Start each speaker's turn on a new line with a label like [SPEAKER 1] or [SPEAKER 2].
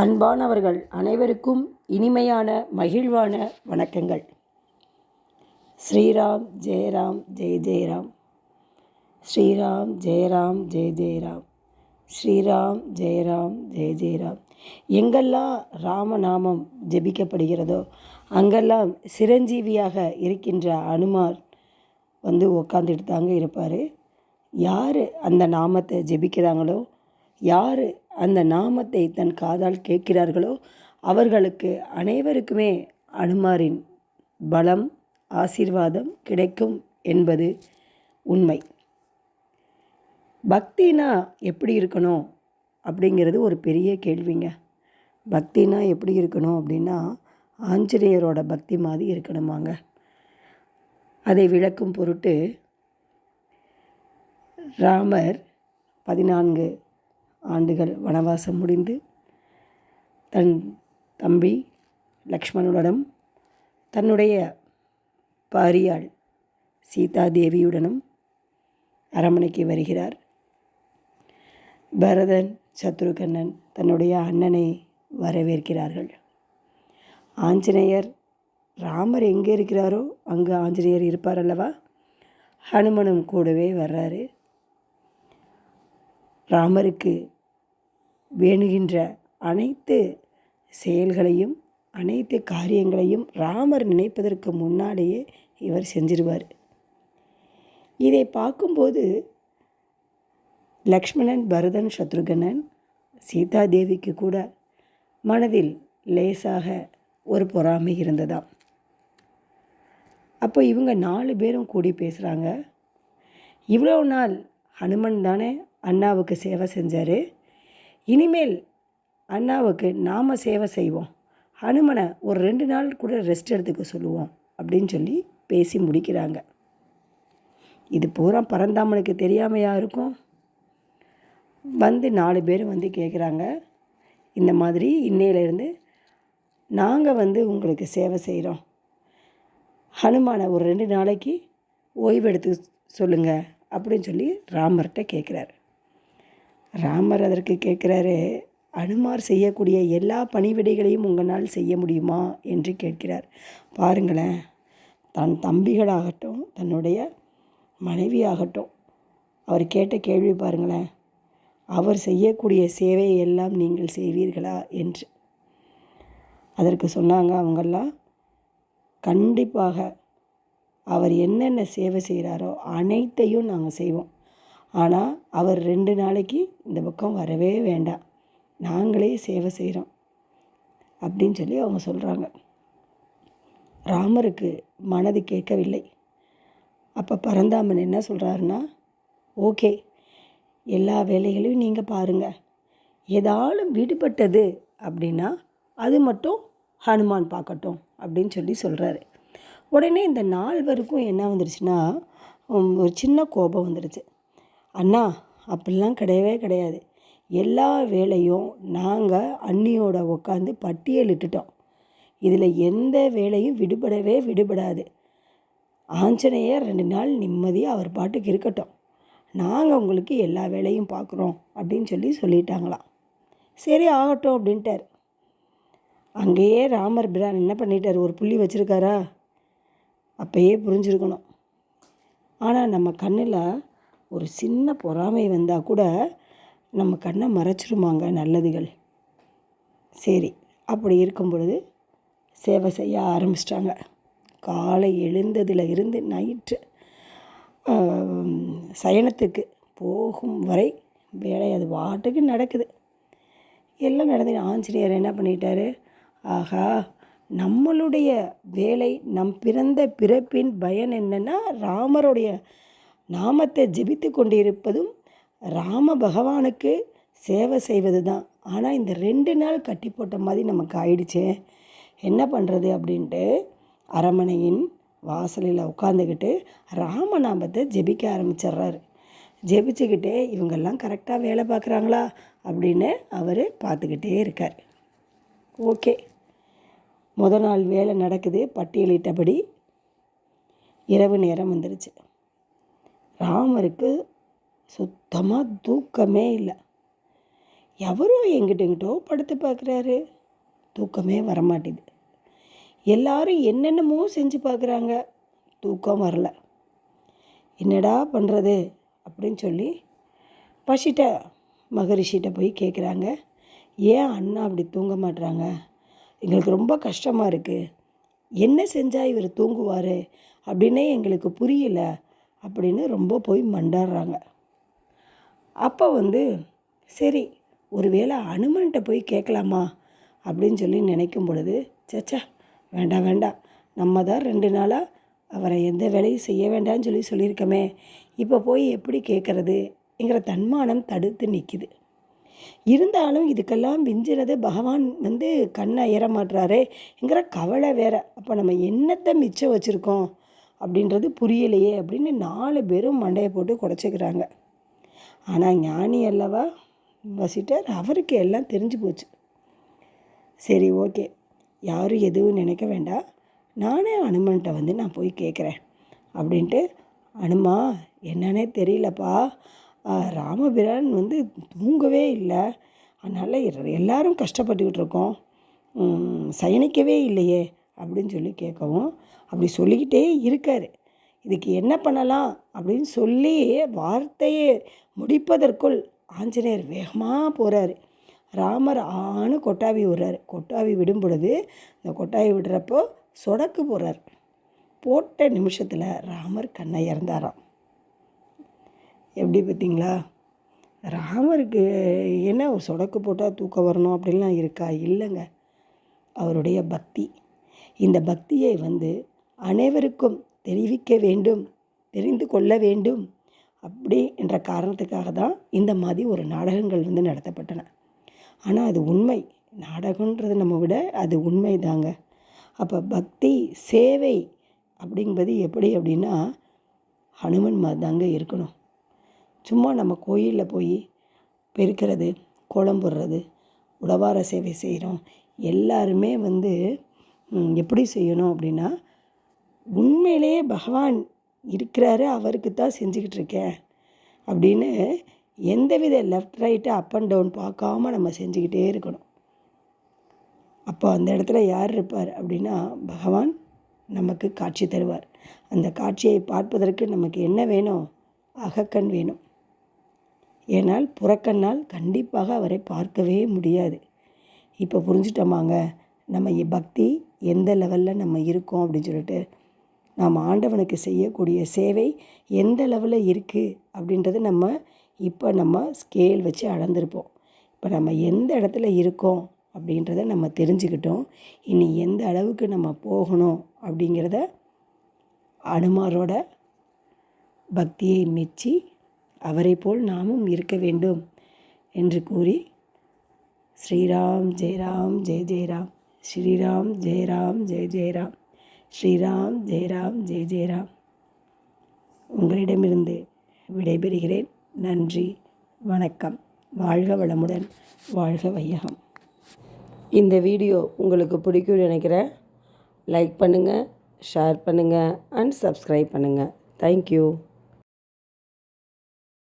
[SPEAKER 1] அன்பானவர்கள் அனைவருக்கும் இனிமையான மகிழ்வான வணக்கங்கள். ஸ்ரீராம் ஜெயராம் ஜெய ஜெயராம். ஸ்ரீராம் ஜெயராம் ஜெய ஜெயராம். ஸ்ரீராம் ஜெயராம் ஜெய ஜெயராம். எங்கெல்லாம் ராமநாமம் ஜெபிக்கப்படுகிறதோ அங்கெல்லாம் சிரஞ்சீவியாக இருக்கின்ற அனுமார் வந்து உக்காந்துட்டு தாங்க இருப்பார். யார் அந்த நாமத்தை ஜெபிக்கிறாங்களோ யார் அந்த நாமத்தை தன் காதால் கேட்கிறார்களோ அவர்களுக்கு அனைவருக்குமே அனுமாரின் பலம் ஆசீர்வாதம் கிடைக்கும் என்பது உண்மை. பக்தினா எப்படி இருக்கணும் அப்படிங்கிறது ஒரு பெரிய கேள்விங்க. பக்தினா எப்படி இருக்கணும் அப்படின்னா ஆஞ்சநேயரோட பக்தி மாதிரி இருக்கணுமாங்க. அதை விளக்கும் பொருட்டு ராமர் பதினான்கு ஆண்டுகள் வனவாசம் முடிந்து தன் தம்பி லக்ஷ்மணுடனும் தன்னுடைய பாரியாள் சீதா தேவியுடனும் அரண்மனைக்கு வருகிறார். பரதன் சத்ருகண்ணன் தன்னுடைய அண்ணனை வரவேற்கிறார்கள். ஆஞ்சநேயர் ராமர் எங்கே இருக்கிறாரோ அங்கே ஆஞ்சநேயர் இருப்பார் அல்லவா? ஹனுமனும் கூடவே வர்றாரு. ராமருக்கு வேணுகின்ற அனைத்து செயல்களையும் அனைத்து காரியங்களையும் ராமர் நினைப்பதற்கு முன்னாடியே இவர் செஞ்சிருவார். இதை பார்க்கும்போது லக்ஷ்மணன் பரதன் சத்ருகனன் சீதாதேவிக்கு கூட மனதில் லேசாக ஒரு பொறாமை இருந்ததாம். அப்போ இவங்க நாலு பேரும் கூடி பேசுகிறாங்க இவ்வளோ நாள் ஹனுமன் தானே அண்ணாவுக்கு சேவை செஞ்சார். இனிமேல் அண்ணாவுக்கு நாம் சேவை செய்வோம். ஹனுமனை ஒரு ரெண்டு நாள் கூட ரெஸ்ட் எடுத்துக்க சொல்லுவோம் அப்படின்னு சொல்லி பேசி முடிக்கிறாங்க. இது பூரா பரந்தாமனுக்கு தெரியாமையா இருக்கும்? வந்து நாலு பேர் வந்து கேட்குறாங்க இந்த மாதிரி இன்னையிலேருந்து நாங்கள் வந்து உங்களுக்கு சேவை செய்கிறோம் ஹனுமானை ஒரு ரெண்டு நாளைக்கு ஓய்வெடுத்து சொல்லுங்கள் அப்படின்னு சொல்லி ராமர்கிட்ட கேட்குறாரு ராமர் அதற்கு கேட்குறாரு அனுமார் செய்யக்கூடிய எல்லா பணிவிடைகளையும் உங்களால் செய்ய முடியுமா? என்று கேட்கிறார். பாருங்களேன் தன் தம்பிகளாகட்டும் தன்னுடைய மனைவியாகட்டும் அவர் கேட்ட கேள்வி பாருங்களேன் அவர் செய்யக்கூடிய சேவையை எல்லாம் நீங்கள் செய்வீர்களா? என்று. அதற்கு சொன்னாங்க அவங்கெல்லாம் கண்டிப்பாக அவர் என்னென்ன சேவை செய்கிறாரோ அனைத்தையும் நாங்கள் செய்வோம். ஆனால் அவர் ரெண்டு நாளைக்கு இந்த பக்கம் வரவே வேண்டாம். நாங்களே சேவை செய்கிறோம் அப்படின்னு சொல்லி அவங்க சொல்கிறாங்க ராமருக்கு மனது கேட்கவில்லை. அப்போ பரந்தாமன் என்ன சொல்கிறாருன்னா ஓகே எல்லா வேலைகளையும் நீங்கள் பாருங்கள் ஏதாலும் விடுபட்டது அப்படின்னா அது மட்டும் ஹனுமான் பார்க்கட்டும் அப்படின்னு சொல்லி சொல்கிறாரு உடனே இந்த நால்வருக்கும் என்ன வந்துருச்சுன்னா ஒரு சின்ன கோபம் வந்துடுச்சு அண்ணா அப்படிலாம் கிடையவே கிடையாது. எல்லா வேலையும் நாங்கள் அண்ணியோட உட்காந்து பட்டியலிட்டுட்டோம் இதில் எந்த வேலையும் விடுபடவே விடுபடாது. ஆஞ்சநேயர் ரெண்டு நாள் நிம்மதியாக அவர் பாட்டுக்கு இருக்கட்டும். நாங்கள் உங்களுக்கு எல்லா வேலையும் பார்க்குறோம் அப்படின்னு சொல்லி சொல்லிட்டாங்களாம் சரி ஆகட்டும் அப்படின்ட்டார். அங்கேயே ராமர் பிரான் என்ன பண்ணிட்டார்? ஒரு புள்ளி வச்சுருக்காரா? அப்போயே புரிஞ்சிருக்கணும். ஆனால் நம்ம கண்ணில் ஒரு சின்ன பொறாமை வந்தால் கூட நம்ம கண்ணை மறைச்சிருமாங்க நல்லதுகள். சரி அப்படி இருக்கும் பொழுது சேவை செய்ய ஆரம்பிச்சிட்டாங்க. காலை எழுந்ததில் இருந்து நைட்டு சயனத்துக்கு போகும் வரை வேலை அது வாட்டுக்கு நடக்குது. எல்லாம் நடந்து ஆஞ்சநேயர் என்ன பண்ணிட்டாரு? ஆகா நம்மளுடைய வேலை நம் பிறந்த பிறப்பின் பயன் என்னென்னா ராமருடைய நாமத்தை ஜெபித்து கொண்டிருப்பதும் ராம பகவானுக்கு சேவை செய்வது தான் ஆனால் இந்த ரெண்டு நாள் கட்டி போட்ட மாதிரி நமக்கு ஆயிடுச்சே. என்ன பண்ணுறது அப்படின்ட்டு அரமனையின் வாசலில் உட்காந்துக்கிட்டு ராமநாமத்தை ஜெபிக்க ஆரம்பிச்சிட்றாரு. ஜெபிச்சுக்கிட்டே இவங்கெல்லாம் கரெக்டாக வேலை பார்க்குறாங்களா அப்படின்னு அவர் பார்த்துக்கிட்டே இருக்கார். ஓகே. முத நாள் வேலை நடக்குது. பட்டியலிட்டபடி இரவு நேரம் வந்துடுச்சு ராமருக்கு சுத்தமாக தூக்கமே இல்லை. எவரும் எங்கிட்டங்கிட்டோ படுத்து பார்க்குறாரு தூக்கமே வரமாட்டேது. எல்லாரும் என்னென்னமோ செஞ்சு பார்க்குறாங்க தூக்கம் வரல. என்னடா பண்ணுறது அப்படின்னு சொல்லி பசிட்ட மகரிஷிகிட்ட போய் கேட்குறாங்க ஏன் அண்ணா அப்படி தூங்க மாட்டுறாங்க எங்களுக்கு ரொம்ப கஷ்டமாக இருக்குது என்ன செஞ்சால் இவர் தூங்குவார்? அப்படின்னே எங்களுக்கு புரியல. அப்படின்னு ரொம்ப போய் மண்டாடுறாங்க. அப்போ வந்து சரி ஒருவேளை அனுமன்கிட்ட போய் கேட்கலாமா? அப்படின்னு சொல்லி நினைக்கும் பொழுது சச்சா வேண்டாம் வேண்டாம் நம்ம தான் ரெண்டு நாளாக அவரை எந்த வேலையும் செய்ய வேண்டாம்னு சொல்லி சொல்லியிருக்கோமே. இப்போ போய் எப்படி கேட்குறதுங்கிற தன்மானம் தடுத்து நிற்கிது இருந்தாலும் இதுக்கெல்லாம் விஞ்சினது பகவான் வந்து கண்ணை அயர மாட்டுறாரேங்கிற கவலை வேற. அப்போ நம்ம என்னத்தை மிச்சம் வச்சுருக்கோம்? அப்படின்றது புரியலையே அப்படின்னு நாலு பேரும் மண்டையை போட்டு குடச்சிக்கிறாங்க. ஆனால் ஞானி அல்லவா? வசிட்டர். அவருக்கு எல்லாம் தெரிஞ்சு போச்சு. சரி ஓகே. யாரும் எதுவும் நினைக்க வேண்டாம். நானே அனுமன்கிட்ட வந்து நான் போய் கேட்குறேன் அப்படின்ட்டு அனுமா என்னன்னே தெரியலப்பா. ராமபிரான் வந்து தூங்கவே இல்லை. அதனால் எல்லாரும் கஷ்டப்பட்டுக்கிட்டு இருக்கோம். சயனிக்கவே இல்லையே. அப்படின்னு சொல்லி கேட்கவும் அப்படி சொல்லிக்கிட்டே இருக்கார். இதுக்கு என்ன பண்ணலாம் அப்படின்னு சொல்லி வார்த்தையை முடிப்பதற்குள் ஆஞ்சநேயர் வேகமாக போகிறாரு ராமர் ஆணு கொட்டாவி விடுறாரு. கொட்டாவி விடும் பொழுது இந்த கொட்டாவி விடுறப்போ சொடக்கு போடுறார் போட்ட நிமிஷத்தில் ராமர் கண்ணை இறந்தாராம். எப்படி பார்த்தீங்களா? ராமருக்கு என்ன சொடக்கு போட்டால் தூக்கம் வரணும் அப்படின்லாம் இருக்கா? இல்லைங்க. அவருடைய பக்தி. இந்த பக்தியை வந்து அனைவருக்கும் தெரிவிக்க வேண்டும் தெரிந்து கொள்ள வேண்டும் அப்படி என்ற காரணத்துக்காக தான் இந்த மாதிரி ஒரு நாடகங்கள் வந்து நடத்தப்பட்டன. ஆனால் அது உண்மை. நாடகன்றது நம்ம விட அது உண்மை தாங்க. அப்போ பக்தி சேவை அப்படிங்கிறது எப்படி அப்படின்னா ஹனுமன் மாதிரி தாங்க இருக்கணும். சும்மா நம்ம கோயிலில் போய் பெருக்கிறது கோலம் போடுறது உழவார சேவை செய்கிறோம் எல்லாருமே வந்து எப்படி செய்யணும் அப்படின்னா உண்மையிலேயே பகவான் இருக்கிறாரு அவருக்கு தான் செஞ்சுக்கிட்டு இருக்கேன் அப்படின்னு எந்தவித left right up and down பார்க்காம நம்ம செஞ்சுக்கிட்டே இருக்கணும். அப்போ அந்த இடத்துல யார் இருப்பார் அப்படின்னா பகவான் நமக்கு காட்சி தருவார். அந்த காட்சியை பார்ப்பதற்கு நமக்கு என்ன வேணும்? அகக்கண் வேணும். ஏனால் புறக்கண்ணால் கண்டிப்பாக அவரை பார்க்கவே முடியாது. இப்போ புரிஞ்சுட்டோமாங்க? நம்ம பக்தி எந்த லெவலில் நம்ம இருக்கோம் அப்படின்னு சொல்லிட்டு நாம் ஆண்டவனுக்கு செய்யக்கூடிய சேவை எந்த லெவலில் இருக்குது அப்படின்றத நம்ம இப்போ நம்ம ஸ்கேல் வச்சு அளந்திருப்போம். இப்போ நம்ம எந்த இடத்துல இருக்கோம் அப்படின்றத நம்ம தெரிஞ்சுக்கிட்டோம். இனி எந்த அளவுக்கு நம்ம போகணும் அப்படிங்கிறத அனுமாரோட பக்தியை மெச்சி அவரை போல் நாமும் இருக்க வேண்டும் என்று கூறி ஸ்ரீராம் ஜெயராம் ஜெய ஜெயராம். ஸ்ரீராம் ஜெயராம் ஜெய ஜெயராம். ஸ்ரீராம் ஜெயராம் ஜெய ஜெயராம். உங்களிடமிருந்து விடைபெறுகிறேன். நன்றி வணக்கம். வாழ்க வளமுடன் வாழ்க வையகம். இந்த வீடியோ உங்களுக்கு பிடிக்கும்னு நினைக்கிறேன். லைக் பண்ணுங்கள் ஷேர் பண்ணுங்கள் அண்ட் சப்ஸ்கிரைப் பண்ணுங்கள் தேங்க்யூ